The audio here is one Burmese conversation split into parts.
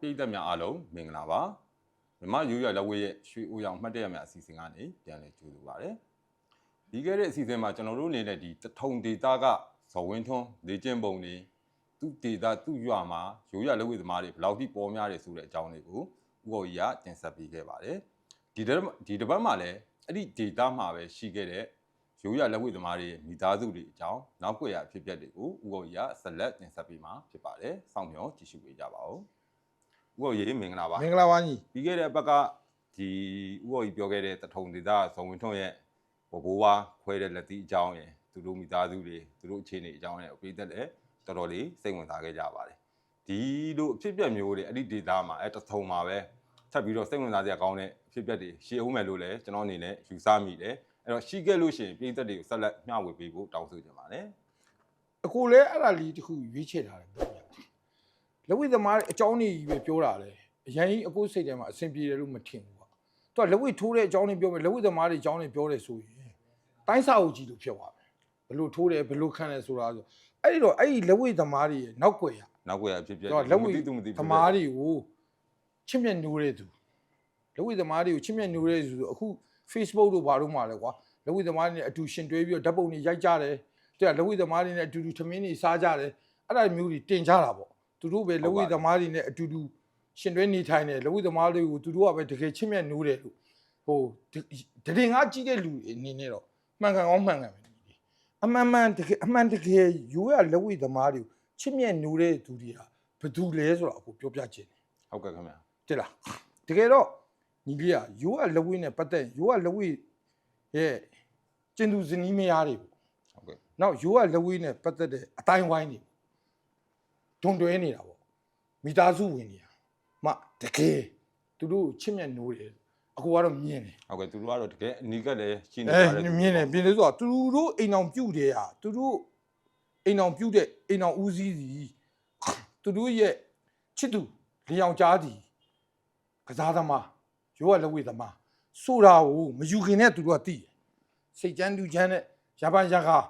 ပြည်သက်များအားလုံးမင်္ဂလာပါမြမရိုးရလက်ဝဲရဲ့ရွှေအိုရောင်မှတ်တရများအစီအစဉ်ကနေပြန်လည်ကြိုဆိုပါရစေဒီကဲတဲ့အစီအစဉ်မှာကျွန်တော်တို့အနေနဲ့ဒီတထုံဒေတာကဇော်ဝင်းထွန်းလေကျင်းပုံတွေသူ့ဒေတာသူ့ရွာမှာရိုးရလက်ဝဲသမားတွေဘယ်လောက်ထိပေါ်များတယ်ဆိုတဲ့အကြောင်းလေးကိုဥက္ကဋ္ဌကြီးကတင်ဆက်ပေးခဲ့ပါတယ်ဒီတစ်ဒီတစ်ပတ်မှာလည်းအဲ့ဒီဒေတာမှာပဲရှိခဲ့တဲ့ရိုးရလက်ဝဲသမားတွေရဲ့မိသားစုတွေအကြောင်းနောက်ွယ်ရအဖြစ်အပျက်တွေကိုဥက္ကဋ္ဌကြီးကဆက်လက်တင်ဆက်ပေးမှာဖြစ်ပါတယ်စောင့်မျှော်ကြည့်ရှုပေးကြပါဦး ဥက္ကဋ္ဌကြီးမင်္ဂလာပါမင်္ဂလာပါညီပြီးခဲ့တဲ့ဘက်ကဒီဥက္ကဋ္ဌကြီးပြောခဲ့တဲ့တထုံဒေသဇုံဝင်ထွန်းရဲ့ဘဘိုးဝါခွဲတဲ့လက်သီးအကြောင်းရယ်သူတို့မိသားစုတွေသူတို့အခြေအနေအကြောင်းရယ်အပိသက်လည်းတော်တော်လေးစိတ်ဝင်စားခဲ့ကြပါတယ်ဒီလိုအဖြစ်အပျက်မျိုးတွေအဲ့ဒီဒေသမှာအဲ့တထုံမှာပဲထပ်ပြီးတော့စိတ်ဝင်စားစရာကောင်းတဲ့အဖြစ်အပျက်တွေရှေ့အောင်မယ်လို့လည်းကျွန်တော်အနေနဲ့ယူဆမိတယ်အဲ့တော့ရှိခဲ့လို့ရှိရင်ပြည်သက်တွေကိုဆက်လက်မျှဝေပေးဖို့တောင်းဆိုချင်ပါတယ်အကိုလည်းအဲ့ဒါလီတစ်ခုရွေးချယ်ထားတယ်ပြောပြ လက်ဝိသမားအကြောင်းကြီးပဲပြောတာလေအရင်ကြီးအကိုစိတ်ထဲမှာအဆင်ပြေတယ်လို့မထင်ဘူးကွာသူကလက်ဝိထိုးတဲ့အကြောင်းကြီးပြောမယ်လက်ဝိသမားတွေအကြောင်းကြီးပြောတယ်ဆိုရင်တိုင်းစာအုပ်ကြီးလို့ဖြစ်သွားမယ်ဘလို့ထိုးတယ်ဘလို့ခံတယ်ဆိုတာဆိုအဲ့ဒီတော့အဲ့ဒီလက်ဝိသမားတွေရဲ့နောက်ွယ်ရနောက်ွယ်အဖြစ်အပျက်သူကလက်ဝိသူမသိသမားတွေကိုချစ်မြတ်နိုးတဲ့သူလက်ဝိသမားတွေကိုချစ်မြတ်နိုးတဲ့သူဆိုအခု Facebook တို့ဘာလို့မှလဲကွာလက်ဝိသမားတွေနဲ့အတူရှင်တွဲပြီးတော့ဓာတ်ပုံတွေရိုက်ကြတယ်တဲ့လက်ဝိသမားတွေနဲ့အတူတူထမင်းတွေစားကြတယ်အဲ့ဒါမျိုးတွေတင်ကြတာပေါ့ သူတို့ပဲလက်ဝိသမားတွေနဲ့အတူတူရှင်တွဲနေထိုင်တယ်လက်ဝိသမားတွေကိုသူတို့ကပဲတကယ်ချစ်မြတ်နိုးတယ်လို့ဟိုတရင်ငါကြီးတဲ့လူအနေနဲ့တော့မှန်ကန်အောင်မှန်ကန်ပဲအမှန်မှန်တကယ်အမှန်တကယ်ရိုးရလက်ဝိသမားတွေကိုချစ်မြတ်နိုးတဲ့သူတွေဟာဘယ်သူလဲဆိုတာအခုပြောပြခြင်းဟုတ်ကဲ့ခင်ဗျာတဲ့လားတကယ်တော့ညီလေးကရိုးကလက်ဝိနဲ့ပတ်သက်ရင်ရိုးကလက်ဝိရဲ့ကျင်သူဇနီးမယားတွေပေါ့ဟုတ်ကဲ့နောက်ရိုးကလက်ဝိနဲ့ပတ်သက်တဲ့အတိုင်းဝိုင်းတွေ ဒွန်တွဲနေတာပေါ့မိသားစုဝင်နေတာမတကယ်သူတို့ကိုချစ်မြတ်နိုးတယ်အကူကတော့မြင်တယ်ဟုတ်ကဲ့သူတို့ကတော့တကယ်အနီးကပ်လည်းရှင်းနေအဲပါတယ်မြင်တယ်ပြင်လို့ဆိုတော့သူတို့အိမ်အောင်ပြုတ်တယ်ဟာသူတို့အိမ်အောင်ပြုတ်တဲ့အိမ်အောင်ဦးစီးစီသူတို့ရဲ့ချစ်သူလျောင်ကြားစီကစားသမားရိုးကလက်ဝဲသမားဆိုတာကိုမယူခင်နဲ့သူတို့ကသိတယ်စိတ်ချမ်းလူချမ်းနဲ့ရပါရကား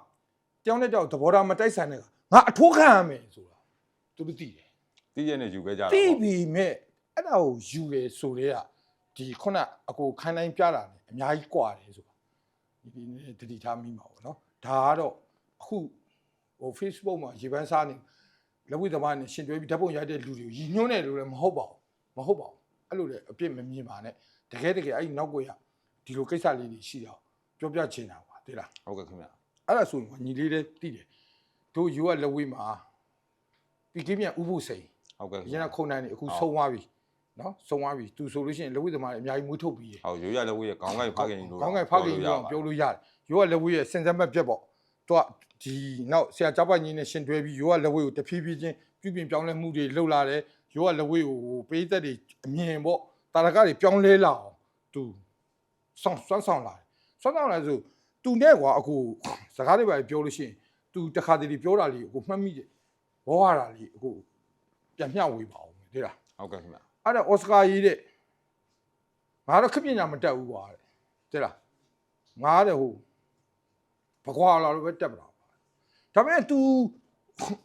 တောင်းတဲ့တောက်သဘောထားမတိုက်ဆိုင်တဲ့ကငါအထိုးခံရမယ်ဆိုတာ သူတို့သိတယ်သိရနဲ့ယူခဲ့ကြတာသိပေါ့ပြီမဲ့အဲ့ဒါကိုယူရယ်ဆိုတော့ဒီခုနအကိုခန်းတိုင်းပြတာနဲ့အများကြီးကွာတယ်ဆိုတာဒီနည်းတတိထားမိမှာပေါ့နော်ဒါကတော့အခုဟို Facebook မှာရေပန်းစားနေလက်ဝိသမားနဲ့ရှင်တွဲပြီးဓာတ်ပုံရိုက်တဲ့လူတွေကိုရည်ညွှန်းတယ်လို့လည်းမဟုတ်ပါဘူးမဟုတ်ပါဘူးအဲ့လိုလည်းအပြစ်မမြင်ပါနဲ့တကယ်တကယ်အဲ့ဒီနောက်ကွယ်ကဒီလိုကိစ္စလေးတွေရှိတော့ပြောပြချင်တာပါတိလားဟုတ်ကဲ့ခင်ဗျာ အဲ့ဒါဆိုရင်ညီလေးလည်းသိတယ်တို့ယူကလက်ဝေးမှာ ပြီးကင်းမြန်ဥပုစိန်ဟုတ်ကဲ့အရင်ကခုံနိုင်နေအခုဆုံးသွားပြီနော်ဆုံးသွားပြီသူဆိုလို့ရှိရင်လက်ဝိသမားတွေအများကြီးမွေးထုတ်ပြီးရဟုတ်ရိုးရလက်ဝဲရဲ့ခေါင်းကိုက်ဖခင်လို့ကောင်းကင်ဖခင်ကြီးအောင်ပြောလို့ရတယ်ရိုးကလက်ဝိရဲ့စင်စက်မက်ပြက်ပေါ့သူကဒီနောက်ဆရာကြောက်ပတ်ကြီးနဲ့ရှင်တွဲပြီးရိုးကလက်ဝိကိုတဖြည်းဖြည်းချင်းပြုပြင်ပြောင်းလဲမှုတွေလှုပ်လာတယ်ရိုးကလက်ဝိကိုပေးသက်တွေအမြင်ပေါ့တာရကတွေပြောင်းလဲလာအောင်သူဆောင်းဆွမ်းဆောင်လာတယ်ဆွမ်းဆောင်လာဆိုသူနဲ့ကွာအခုစကားတွေပဲပြောလို့ရှိရင်သူတခါတလေပြောတာလေးကိုမှတ်မိတယ် ဘောရတာလေးအခုပြန်မျှဝေပါအောင်တဲ့လားဟုတ်ကဲ့ခင်ဗျာအဲ့ဒါအော်စကာရေးတဲ့ငါတော့ခက်ပညာမတက်ဘူးကွာတဲ့တဲ့လားငါတဲ့ဟိုဘကွာလာလို့ပဲတက်ပတာဒါပေမဲ့ तू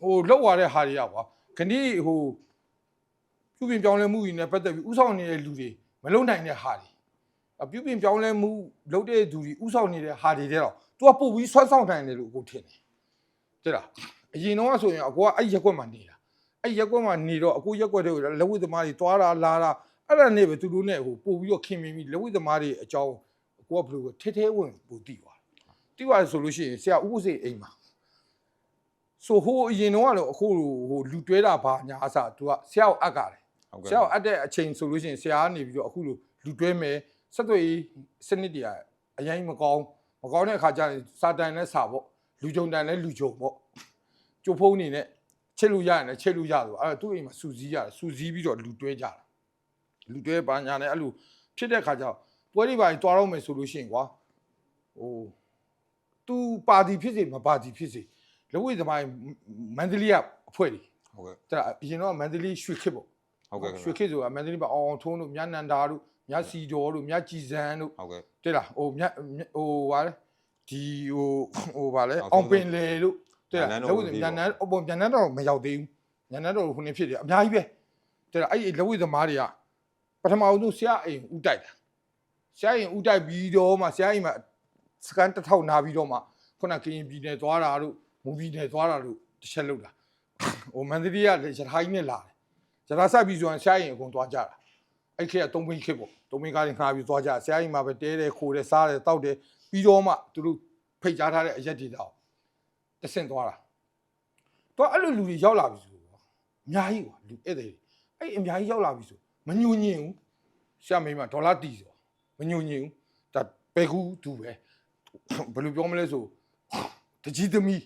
ဟိုလောက်ရတဲ့ဟာတွေကကွာခဏိဟိုပြုပြင်ပြောင်းလဲမှုတွေနဲ့ပတ်သက်ပြီးဥဆောင်နေတဲ့လူတွေမလုံနိုင်တဲ့ဟာတွေအပြုပြင်ပြောင်းလဲမှုလုပ်တဲ့သူတွေဥဆောင်နေတဲ့ဟာတွေတဲ့တော့ तू ကပို့ပြီးဆွမ်းဆောင်နိုင်တယ်လို့ကိုထင်တယ်တဲ့လား အရင်တော့ဆိုရင်အကွာအဲ့ရက်ွက်မှာနေတာအဲ့ရက်ကွက်မှာနေတော့အခုရက်ကွက်တွေကိုလက်ဝိသမားတွေတွားတာလာတာအဲ့ဒါနဲ့ပဲသူတို့နဲ့ဟိုပို့ပြီးတော့ခင်မင်းပြီးလက်ဝိသမားတွေအကြောင်းကိုကဘယ်လိုပဲထဲထဲဝင်ပို့တည်သွားတယ်တည်သွားဆိုလို့ရှိရင်ဆရာဥပစေအိမ်မှာဆိုဟိုအရင်တော့ကတော့အခုဟိုလူတွဲတာဘာညာအစားသူကဆရာကိုအပ်ကြတယ်ဟုတ်ဆကဲ့ရာကိုအပ်တဲ့အချိန်ဆိုလို့ရှိရင်ဆရာကနေပြီးတော့အခုလိုလူတွဲမယ်ဆက်သွယ်ရေးစနစ်တွေကအရင်မကောင်းမကောင်းတဲ့အခါကျရင်စာတန်နဲ့စာပေါ့လူကြုံတန်နဲ့လူကြုံပေါ့ ကျိုးဖုံးနေနဲ့ချစ်လို့ရရင်လည်းချစ်လို့ရဆိုအဲ့ဒါသူ့အိမ်မှာစူစည်းရတယ်စူစည်းပြီးတော့လူတွဲကြတာလူတွဲပါညာနဲ့အဲ့လိုဖြစ်တဲ့အခါကျတော့ပွဲတွေပါရင်တွားတော့မယ်ဆိုလို့ရှိရင်ကွာဟိုသူပါတီဖြစ်စေမပါတီဖြစ်စေလက်ဝိသမိုင်းမန္တလေးကအဖွဲ့တွေဟုတ်ကဲ့တဲ့အရင်တော့မန္တလေးရွှေခေတ်ပေါ့ဟုတ်ကဲ့ရွှေခေတ်ဆိုတာမန္တလေးမှာအောင်အောင်ထုံးတို့မြတ်နန္ဒာတို့မြတ်စီတော်တို့မြတ်ကြည်စံတို့ဟုတ်ကဲ့တဲ့လားဟိုမြတ်ဟိုဗာလဲဒီဟိုဟိုဗာလဲအောင်အောင်ထုံးပင်လေတို့ တဲ့လားဉာဏ်တော်လို့ကိုညနန်းအပေါ်ညနန်းတော့မရောက်သေးဘူးညနန်းတော့ခုနေဖြစ်တယ်အများကြီးပဲတဲ့လားအဲ့ဒီလက်ဝိသမားတွေကပထမအောင်ဆုံးဆရာအိမ်ဥတိုက်တာဆရာအိမ်ဥတိုက်ပြီးတော့မှဆရာအိမ်မှာစကန်တစ်ထောက်နာပြီးတော့မှခုနကရင်ပြည်နယ်သွားတာတို့မူပြည်နယ်သွားတာတို့တစ်ချက်လောက်တာဟိုမန္တလေးကလည်းရထားကြီးနဲ့လာတယ်ရထားဆက်ပြီးဆိုရင်ဆရာအိမ်အကုန်သွားကြတာအဲ့ခေတ်ကသုံးဘင်းခေတ်ပေါ့သုံးဘင်းကားတွေငှားပြီးသွားကြဆရာအိမ်မှာပဲတဲတယ်ခိုးတယ်စားတယ်တောက်တယ်ပြီးတော့မှသူတို့ဖိတ်ကြားထားတဲ့အရက်တွေတော့ တဆင့်သွားတာတော့အဲ့လိုလူတွေရောက်လာပြီဆိုတော့အများကြီးကွာလူဧည့်သည်တွေအဲ့အများကြီးရောက်လာပြီဆိုမညှို့ညင်ဘူးရှာမိမဒေါ်လာတီဆိုမညှို့ညင်ဘူးဒါပဲကူသူပဲဘယ်လိုပြောမလဲဆိုတကြီးသမီး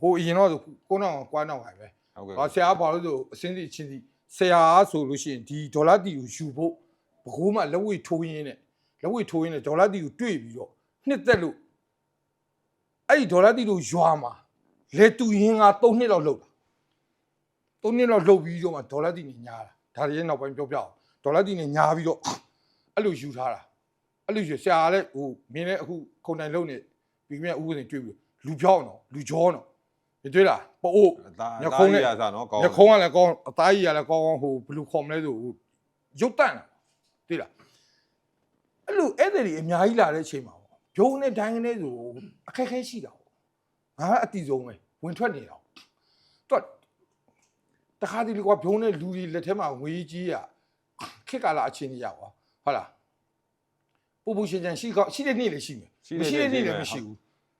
ဟိုအရင်တော့ကိုနောင်ကွာနောင်ပါပဲဟုတ်ကဲ့။ဟာဆရာကဘာလို့ဆိုအစင်းစီအချင်းစီဆရာဆိုလို့ရှိရင်ဒီဒေါ်လာတီကိုယူဖို့ဘကိုးမှလက်ဝိတ်ထိုးရင်းနဲ့လက်ဝိတ်ထိုးရင်းနဲ့ဒေါ်လာတီကိုတွေ့ပြီးတော့နှစ်သက်လို့ အဲ့ဒီဒေါ်လာတီတို့ရွာမှာလေတူရင်က3နှစ်လောက်လှုပ်တာ3နှစ်လောက်လှုပ်ပြီးတော့မှဒေါ်လာတီနဲ့ညားတာဒါတွေရဲ့နောက်ပိုင်းပြောပြအောင်ဒေါ်လာတီနဲ့ညားပြီးတော့အဲ့လိုယူထားတာအဲ့လိုယူဆရာကလည်းဟိုမင်းလည်းအခုခုံတိုင်လုံနေပြီးမြတ်ဥပဒေတွေ့ပြီးလူပြောင်းတော့လူကြောတော့ဒီတွေ့လားပို့အသားညခုံးနဲ့အသားကြီးရစားနော်ကောင်းညခုံးကလည်းကောင်းအသားကြီးကလည်းကောင်းကောင်းဟိုဘယ်လိုခေါ်မလဲဆိုဟိုရုပ်တန့်တာသိလားအဲ့လိုအဲ့ဒီတွေအများကြီးလာတဲ့အချိန်မှာပေါ့ ဂျုံနဲ့ဒိုင်းနဲ့ဆိုအခက်အခဲရှိတာပေါ့ငါကအတိဆုံးပဲဝင်ထွက်နေတာပေါ့တော့တခါတလေကွာဂျုံနဲ့လူတွေလက်ထဲမှာငွေကြီးရခက်ကာလာအချင်းကြီးရကွာဟုတ်လားပူပူရှင်ရှင်ရှိကောင်းရှိတဲ့နေ့လည်းရှိမယ်မရှိတဲ့နေ့လည်းမရှိဘူး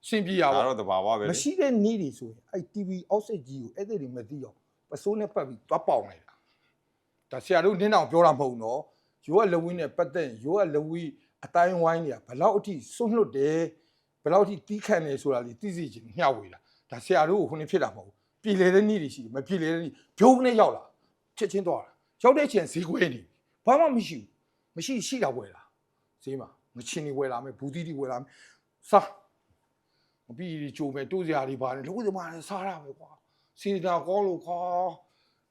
စင်ပြေရဒါပါတော့တဘာဝပဲလေမရှိတဲ့နေ့တွေဆိုရင်အဲ့ TV အောက်စိတ်ကြီးကိုအဲ့ဒီတွေမသိအောင်ပစိုးနဲ့ပတ်ပြီးသွားပေါင်လိုက်တာဒါဆရာတို့နင်းအောင်ပြောတာမဟုတ်နော်ရိုးကလဝင်းနဲ့ပတ်သက်ရင်ရိုးကလဝီ အတိုင်းဝိုင်းတွေကဘယ်လောက်အထိစွန့်လွတ်တယ်ဘယ်လောက်အထိတီးခန့်တယ်ဆိုတာလေးသိစီချင်မျှဝေတာဒါဆရာတို့ကိုခုနှစ်ဖြစ်တာမဟုတ်ဘူးပြည်လေတဲ့နေ့တွေရှိတယ်မပြည်လေတဲ့နေ့ဂျုံနဲ့ရောက်လာချက်ချင်းသွားတာရောက်တဲ့အချိန်ဈေးကွဲနေပြီဘာမှမရှိဘူးမရှိရှိတာဝယ်လာဈေးမှာငချင်းတွေဝယ်လာမယ်ဘူးတီတွေဝယ်လာမယ်စားမပြီးဒီကြိုမယ်တိုးစရာတွေပါတယ်လို့ဒီမှာလည်းစားရပဲကွာစီတာကောလို့ခွာ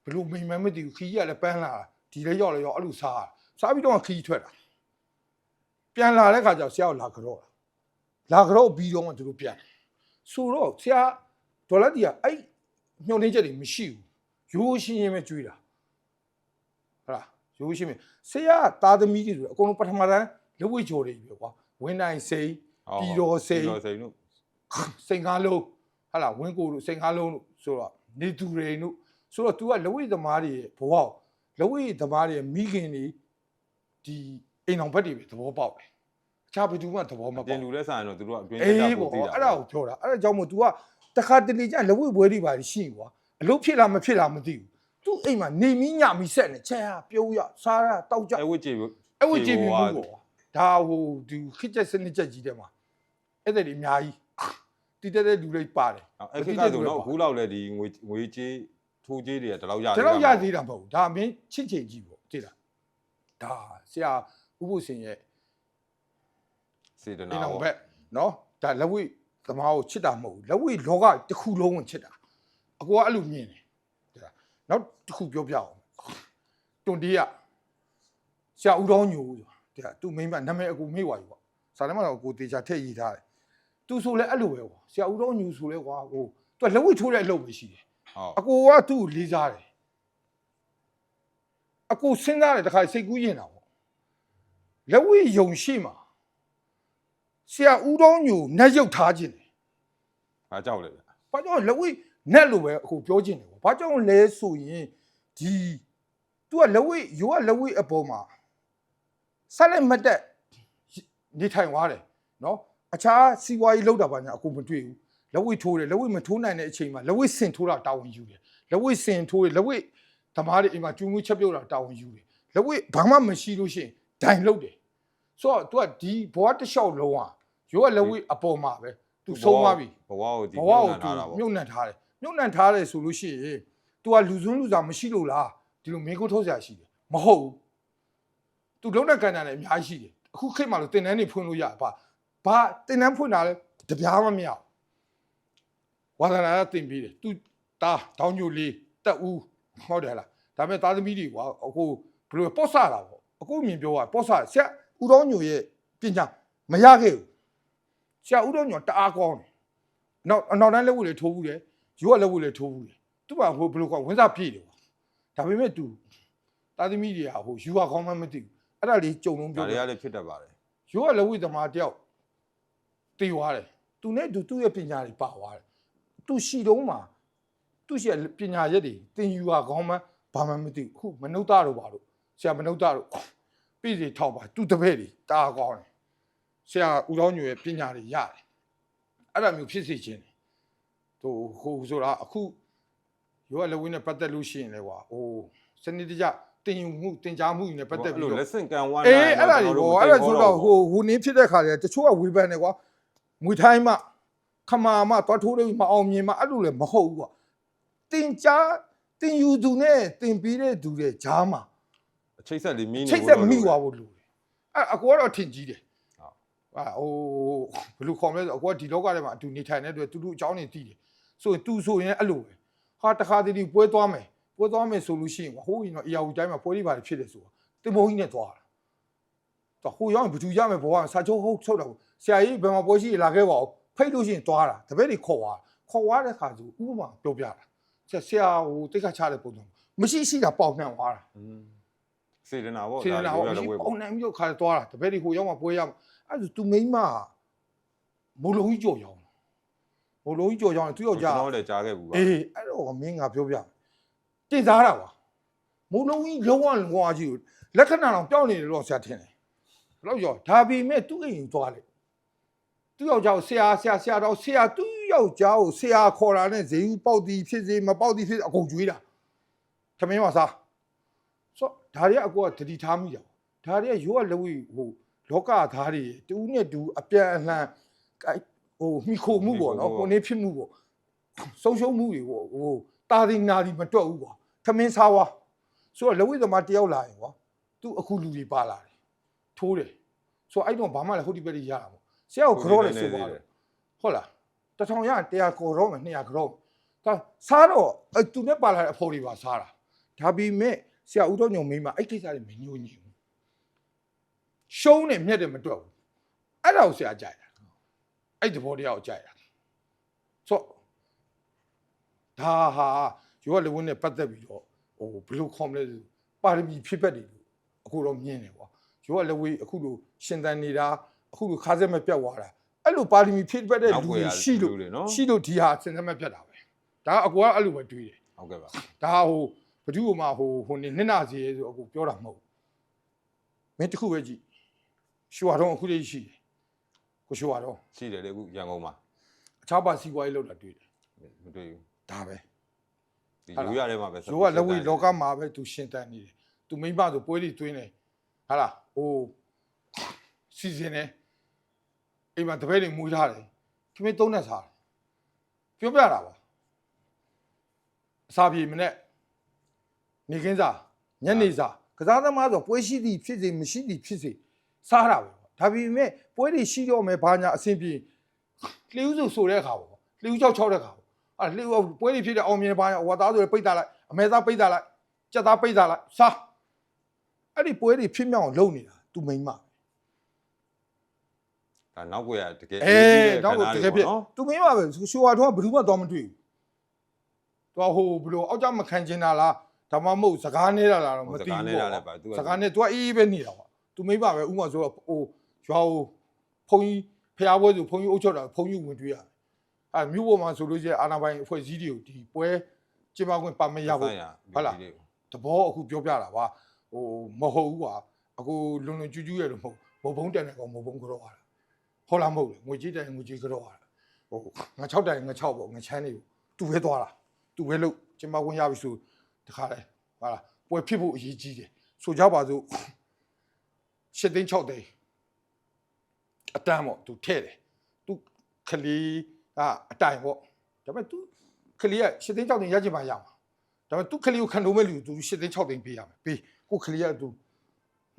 ဘလို့မိန်မမသိဘူးခီးရလည်းပန်းလာတာဒီလည်းရောက်လည်းရောက်အဲ့လိုစားရစားပြီးတော့ခီးထွက်တာ ပြန်လာတဲ့ခါကျဆရာကလာကြော့လာကြော့ပြီးတော့မှသူတို့ပြန်ဆိုတော့ဆရာဒေါ်လာတီကအဲ့ညှို့နှင်းချက်တွေမရှိဘူးရိုးရှင်းရှင်းပဲကြွေးတာဟုတ်လားရိုးရှင်းပဲဆရာသားသမီးတွေဆိုတော့အကုန်လုံးပထမတန်းလက်ဝိတ်ကြော်တွေပဲကွာဝင်းတိုင်းစိန်ပြီးတော့စိန်ပြီးတော့စိန်တို့စိန်ကားလုံးဟာလာဝင်းကိုတို့စိန်ကားလုံးတို့ဆိုတော့နေသူတွေတို့ဆိုတော့ तू ကလဝိသမားတွေရဲ့ဘဝကိုလဝိသမားတွေရဲ့မိခင်တွေဒီ အိမ်အောင်ဘက်တွေပဲသဘောပေါက်တယ်အခြားဘယ်သူမှသဘောမတင်ပေါက်လူလက်ဆိုင်တော့သူတို့ကအတွင်းအေးတက်ပေါ့ပို့သိတာအဲ့ဒါကိုပြောတာအဲ့ဒါကြောင့်မို့ तू ကတခါတလေကျလဝိဘွဲတွေပါရှိကွာအလုပ်ဖြစ်လားမဖြစ်လားမသိဘူး तू အိမ်မှာနေမီညမီဆက်နေချက်ရပြုံးရစားရတောက်ကြ အဲ့ဝစ်ကြည့်အဲ့ဝကြည့်ပြီးဘူးပေါ့ဒါဟိုဒီခစ်ချက်စနစ်ချက်ကြီးတဲ့မှာအဲ့ဒါတွေအများကြီးတည်တဲ့တဲ့လူတွေပါတယ်အဲ့ခက်ကဆိုတော့အခုလောက်လဲဒီငွေငွေကြေးထိုးကြေးတွေကတလောက်ရကျွန်တော်ရသေးတာမဟုတ်ဘူးဒါမင်းချစ်ချင်ကြည့်ပေါ့သိလားဒါဆရာ ဥပုစင်ရဲ့စေတအနာင်းအောင်ပေါ့ဘက်နော်ဒါလက်ဝိသမားကိုချစ်တာမဟုတ်ဘူးလက်ဝိလောကတစ်ခုလုံးကိုချစ်တာအကူကအဲ့လိုမြင်တယ်သိလားနောက်တစ်ခုပြောပြအောင်တွန်တီးကဆရာဦးတော်ညိုသိလားသူမိမနာမည်အကူမေ့သွားပြီပေါ့စာထဲမှာတော့ကိုတေချာထည့်ရေးထားတယ်သူဆိုလဲအဲ့လိုပဲကွာဆရာဦးတော်ညိုဆိုလဲကွာဟိုသူကလက်ဝိထိုးတဲ့အလုပ်ပဲရှိတယ်ဟုတ်အကိုကသူ့ကိုလေးစားတယ်အကိုစဉ်းစားတယ်တခါစိတ်ကူးရင်တာပေါ့ လက်ဝိယုံရှိမှာဆရာဦးတော်ညိုနတ်ရုပ်ထားခြင်းတယ်အားကြောက်လေဗျဘာကြောင့်လက်ဝိနတ်လို့ပဲအခုပြောခြင်းတယ်ပေါ့ဘာကြောင့်လဲဆိုရင်ဒီ तू ကလက်ဝိရိုးကလက်ဝိအပေါ်မှာဆက်လက်မတက်နေထိုင်သွားတယ်နော်အခြားစီးပွားရေးလောက်တာပါညာအကုန်မတွေ့ဘူးလက်ဝိထိုးတယ်လက်ဝိမထိုးနိုင်တဲ့အချိန်မှာလက်ဝိစင်ထိုးတာတာဝန်ယူတယ်လက်ဝိစင်ထိုးတယ်လက်ဝိဓမားတွေအိမ်မှာကျူးမှုချက်ပြုတ်တာတာဝန်ယူတယ်လက်ဝိဘာမှမရှိလို့ရှိရင်ဒိုင်လုတ်တယ် ဆိုတော့ तू ကဒီဘဝတစ်လျှောက်လုံးอ่ะရိုးကလက်ဝိအပေါ်မှာပဲ तू ဆုံးသွားပြီ ဘဝကိုဒီ ဘဝ ဘဝ ကို ကို သူ ထားတာပေါ့ မြုပ်နှံထားတယ်မြုပ်နှံထားတယ်ဆိုလို့ရှိရင် तू ကလူစွန်းလူစားမရှိလို့လားဒီလိုမင်းကိုထုတ်စရာရှိတယ်မဟုတ်ဘူး तू လုံးတဲ့ကန်တန်လည်းအများကြီးရှိတယ်အခုခေတ်မှာလို့တင်တန်းနေဖွင့်လို့ရပါဘာတင်တန်းဖွင့်တာလဲတပြားမမရဘူးဝါသနာကတင်ပြီးတယ် तू တာတောင်းညိုလေးတက်ဦးဟုတ်တယ်လားဒါပေမဲ့သားသမီးတွေကွာအခုဘယ်လိုပေါ့ဆတာပေါ့အခုမြင်ပြောတာပေါ့ဆဆရာ ဦးတော်ညိုရဲ့ပညာမရခဲ့ဘူးဆရာဦးတော်ညိုတအားကောင်းတယ်နောက်အနောက်တန်းလက်ဝတ်လေထိုးဘူးတယ်ယူကလက်ဝတ်လေထိုးဘူးတယ်သူကဟိုဘယ်လိုကဝင်းစားပြည့်တယ်ကွာဒါပေမဲ့ तू တာသမီတွေကဟိုယူဟာကောင်းမှမသိဘူးအဲ့ဒါလေးကြုံလုံးဒါပြောတွေကပြလည်းဖြစ်တတ်ပါတယ်ရိုးကလက်ဝိသမားတယောက်တည်သွားတယ်သူနဲ့သူသူ့ရဲ့ပညာတွေပါသွားတယ်သူရှိတော့မှသူ့ရှိရဲ့ပညာရက်တွေတင်ယူဟာကောင်းမှဘာမှမသိဘူးအခုမနုဿတော့ပါတော့ဆရာမနုဿတော့ ပြည်စီထောက်ပါသူတပည့်တွေတာကောင်းတယ်ဆရာဦးတော်ညွရဲ့ပညာတွေရတယ်အဲ့ဒါမျိုးဖြစ်စေခြင်းတယ်သူဟိုဆိုတာအခုရိုးကလက်ဝိနဲ့ပတ်သက်လို့ရှိရင်လေကွာဟိုစနစ်တကျတင်ယူမှုတင်ကြားမှုတွေနဲ့ပတ်သက်ပြီးတော့လက်ဆင့်ကံဝမ်းအေးအဲ့ဒါတွေဟိုအဲ့ဒါဆိုတော့ဟိုဟိုနင်းဖြစ်တဲ့ခါကျတချို့ကဝေဖန်နေကွာငွေထိုင်းမှခမာမှသွားထိုးလို့မအောင်မြင်မှအဲ့လိုလည်းမဟုတ်ဘူးကွာတင်ကြားတင်ယူသူနဲ့တင်ပြီးတဲ့သူတွေဂျားမှာအ ချိတ်ဆက်လေးမီးနေချိတ်ဆက်မိသွားဖို့လိုတယ်အဲ့အကူကတော့ထင်ကြီးတယ်ဟုတ်ဟာဟိုဘယ်လိုခေါ်မလဲဆိုအကူကဒီလောကထဲမှာအတူနေထိုင်နေတဲ့အတွက်သူတို့အကြောင်းတွေသိတယ်ဆိုရင်သူဆိုရင်အဲ့လိုပဲဟာတခါတည်းပွဲသွားမယ်ပွဲသွားမယ်ဆိုလို့ရှိရင်ကွာဟိုးရင်တော့အရာဝတိုင်းမှာပွဲတွေပါတယ်ဖြစ်တယ်ဆိုတာတင်မုံကြီးနဲ့သွားတာတော့ဟိုရောက်ရင်ဘယ်သူရမယ်ဘောကစာချုပ်ဟုတ်ချုပ်တော့ဆရာကြီးဘယ်မှာပွဲရှိလာခဲ့ပါဦးဖိတ်လို့ရှိရင်သွားတာတပည့်တွေခေါ်သွားခေါ်သွားတဲ့ခါဆိုဥပမာပြောပြတာဆရာဆရာဟိုတိတ်ခါချတဲ့ပုံစံမရှိရှိတာပေါက်နှံသွားတာ စေတနာပေါ့စေတနာဒါဟောရိုးရမရှိလက်ဝဲပေါပေါ့က်နှံပြီးတော့ခါသွားတာတပည့်တွေဟိုရောက်မှပွဲရမှာအဲ့ဒါသူမိန်းမမလုံးကြီးကြော်ရောင်းမလုံးကြီးကြော်ရောင်းသူယောက်ျားကျွန်တော်လည်းကြားခဲ့ဘူးပါအေးအဲ့တော့မင်းငါပြောပြမယ်တင်စားတာပါမုံလုံးကြီးလုံးဝလုံးဝကြီးကိုလက္ခဏာတော့ပြောင်းနေတယ်လို့ဆရာထင်တယ်ဘယ်လောက်ရောဒါပေမဲ့သူ့အိမ်သွားလေသူ့ယောက်ျားကိုဆရာဆရာဆရာတော့ဆရာသူ့ယောက်ျားကိုဆရာခေါ်တာနဲ့ဇေယူပေါက်တီဖြစ်စေမပေါက်တီဖြစ်စေအကုန်ကျွေးတာသမင်းမစားဆို ဒါတွေကအကူကတတိထားမိတာဒါတွေကရိုးကလက်ဝိဟိုလောကသားတွေတူးနဲ့တူအပြန်အလှန်ကိုက်ဟိုမိခိုမှုပေါ့နော်ကိုနေဖြစ်မှုပေါ့ဆုံးရှုံးမှုတွေပေါ့ဟိုတာဒီနာဒီမတွက်ဘူးကွာခမင်းစားဝါဆိုတော့လက်ဝိသမားတယောက်လာရင်ကွာသူအခုလူတွေပါလာတယ်ထိုးတယ်ဆိုတော့အဲ့တော့ဘာမှလည်းဟုတ်ဒီပဲရတာပေါ့ဆရာကိုကြောတယ်ဆိုပါတော့ဟုတ်လားတထောင်ရ100ကြောတော့မယ်200ကြောဒါစားတော့အဲ့သူနဲ့ပါလာတဲ့အဖို့တွေပါစားတာဒါပေမဲ့ ဆရာဦးတော်ညုံမင်းမအဲ့ကိစ္စတွေမညှို့ညင်ဘူးရှုံးနေမြက်တယ်မတွက်ဘူးအဲ့ဒါကိုဆရာကြိုက်တာအဲ့ဒီဘောတရားကိုကြိုက်တာဆိုတော့ဒါဟာရောလေဝင်းနဲ့ပတ်သက်ပြီးတော့ဟိုဘယ်လိုခေါ်မလဲဆိုပါရမီဖြစ်ပတ်တယ်လို့အခုတော့မြင်တယ်ကွာရောလေဝေးအခုလိုရှင်သန်နေတာအခုလိုခါးစက်မပြတ်သွားတာအဲ့လိုပါရမီဖြစ်ပတ်တဲ့လူတွေရှိလို့ရှိလို့ဒီဟာရှင်သန်မပြတ်တာပဲဒါအကူကအဲ့လိုပဲတွေးတယ်ဟုတ်ကဲ့ပါဒါဟို ဘသူ့ဟိုမှာဟိုဟိုနေနှစ်နာစီရဲဆိုအကူပြောတာမဟုတ်ဘူးမင်းတစ်ခုပဲကြည့်ရှူရတော့အခုလေးရှိတယ်ကိုရှူရတော့ရှိတယ်လေအခုရန်ကုန်မှာအခြားပါစီပွားရေးလောက်တာတွေ့တယ်မတွေ့ဘူးဒါပဲဒီရိုးရထဲမှာပဲရိုးကလက်ဝိလောကမှာပဲသူရှင်တန်နေတယ်သူမိမဆိုပွဲတွေတွင်းနေဟာလားဟိုစီစဉ်နေအိမ်မှာတပည့်တွေမူထားတယ်ခင်မင်းသုံးနဲ့စားတယ်ပြောပြတာပါအစာပြေမနဲ့ နေခင်းစားညနေစားကစားသမားဆိုပွဲရှိသည်ဖြစ်စေမရှိသည်ဖြစ်စေစားတာပဲဒါပေမဲ့ပွဲတွေရှိတော့မယ်ဘာညာအဆင်ပြေလျှူးစုဆိုတဲ့အခါပေါ့လျှူးချောက်ချောက်တဲ့အခါပေါ့အဲ့လျှူးပွဲတွေဖြစ်တဲ့အောင်မြင်ဘာညာဝါသားဆိုပိတ်တာလိုက်အမဲသားပိတ်တာလိုက်ကြက်သားပိတ်တာလိုက်စားအဲ့ဒီပွဲတွေဖြစ်မြောက်အောင်လုပ်နေတာသူမိမ့်မဒါနောက်ွယ်ကတကယ်အေးတော့တကယ်ဖြစ်နော်သူမင်းပါပဲရှိုးဝါတော့ဘယ်သူမှတော့မတွေ့ဘူးတော့ဟိုဘယ်လိုအောက်ကြမခံကျင်တာလား ဒါမှမဟုတ်စကားနေတာလားတော့မသိစဘူးကားပေါ့နေတာလည်းပါသူကစကားနဲ့ तू အေးအေးပဲနေတာကွာ तू မိမပါပဲဥမာဆိုတော့ဟိုရွာဟိုဖုန်ကြီးဖျားပွဲဆိုဖုန်ကြီးအုပ်ချုပ်တာဖုန်ကြီးဝင်တွေ့ရတယ်အဲမြို့ပေါ်မှာဆိုလို့ရှိရင်အာနာပိုင်အဖွဲ့စည်းတွေကိုဒီပွဲကျင်းပခွင့်ပါမရဘူးဟုတ်လားတဘောအခုပြောပြတာပါဟိုမဟုတ်ဘူးကွာအခုလွန်လွန်ကျူးကျူးရလို့မဟုတ်မဘုံတန်တယ်ကောင်မဘုံကြောရတာဟုတ်လားမဟုတ်လေငွေကြီးတိုင်ငွေကြီးကြောရတာဟိုငါ6တိုင်ငါ6ပေါ့ငါချမ်းနေဘူးသူပဲသွားတာသူပဲလို့ကျမဝင်ရပြီဆို တခါလဲဟာလားပွဲဖြစ်ဖို့အရေးကြီးတယ်ဆိုကြပါစို့ရှစ်သိန်း6သိန်းအတန်းပေါ့သူထဲ့တယ်သူခလီကအတိုင်ပေါ့ဒါပေမဲ့သူခလီကရှစ်သိန်း6သိန်းရချင်ပါရမှာဒါပေမဲ့သူခလီကိုခံလို့မဲ့လူသူ၈သိန်း6သိန်းပေးရမယ်ပေးကိုခလီကသူ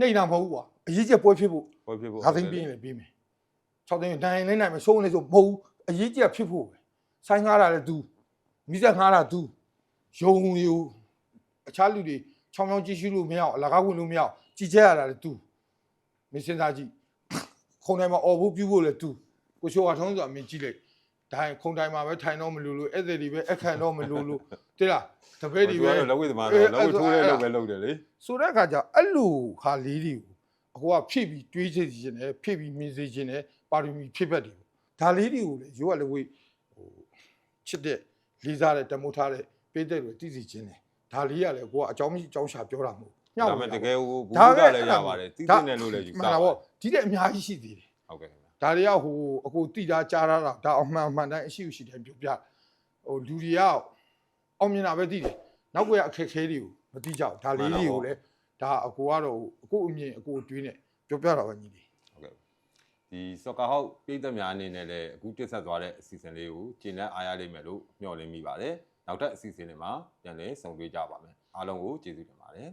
နှိမ့်တာမဟုတ်ဘူးကွာအရေးကြီးပွဲဖြစ်ဖို့ပွဲဖြစ်ဖို့၅သိန်းပေးရင်လည်းပေးမယ်6သိန်းနိုင်နိုင်နိုင်မယ်ဆုံးနေဆိုမဟုတ်ဘူးအရေးကြီးဖြစ်ဖို့ပဲဆိုင်ငှားတာလည်းသူမိဆက်ငှားတာသူယုံယူ အခြားလူတွေချောင်းချောင်းကြည့်ရှုလို့မရအောင်အလကားဝင်လို့မရအောင်ကြည်ချက်ရတာလည်းသူမင်းစဉ်းစားကြည့်ခုံထဲမှာអော်ဖို့ပြုဖို့လည်းသူကိုရှိုးဝါထုံးဆိုတာမင်းကြည့်လိုက်ဒါရင်ခုံတိုင်းမှာပဲထိုင်တော့မလို့လို့ဧည့်သည်တွေပဲအခန့်တော့မလို့လို့တိလားတပည့်တွေပဲလက်ဝဲသမားတော့လက်ဝဲထိုးတဲ့လောက်ပဲလုပ်တယ်လေဆိုတဲ့အခါကျအဲ့လိုခါလေးတွေကိုအကောကဖြည့်ပြီးတွေးစေချင်တယ်ဖြည့်ပြီးမြင်စေချင်တယ်ပါရမီဖြည့်ဘက်တွေဒါလေးတွေကိုလေရိုးကလည်းဝေးဟိုချစ်တဲ့လေးစားတဲ့တမိုးထားတဲ့ပေးတဲ့တွေတည်စီခြင်းတယ် ဒါလေးကလည်းကိုကအကြောင်းမရှိအကြောင်းရှာပြောတာမဟုတ်ညှောက်ဒါပေမဲ့တကယ်ကိုဘူးဒါကပဲလည်းရပါတယ်တီးတင်တယ်လို့လည်းယူဆမှပါန်တာဟုပေါ့ဒီတဲ့အများကြီးရှိသေးတယ်တ်ကဲ့ခင်ဗျာဒါတွေကဟိုအခုတိတာကြားတာဒါအမှန်အမှန်တိုင်းအရှိရှိတိုင်းပြောပြဟိုလူတွေကအောင်မြင်တာပဲသိတယ်နောက်ကရအခက်ခဲတွေကိုမသိကြဘူးဒါလေးတွေကိုလည်းဒါအကူကတော့အခုအမြင်အကူအတွေးနဲ့ပြောပြတာပဲညီလေးဟုတ်ကဲ့ဒီစော်ကာဟောက်ပြည်သက်များအနေနဲ့လည်းအခုတက်ဆက်သွားတဲ့အစီအစဉ်လေးကိုကျင့်တဲ့အားရလိမ့်မယ်လို့မျှော်လင့်မိပါတယ် နောက်ထပ်အစီအစဉ်တွေမှာပြန်လည်ဆုံတွေ့ကြပါမယ်အားလုံးကိုကျေးဇူးတင်ပါတယ်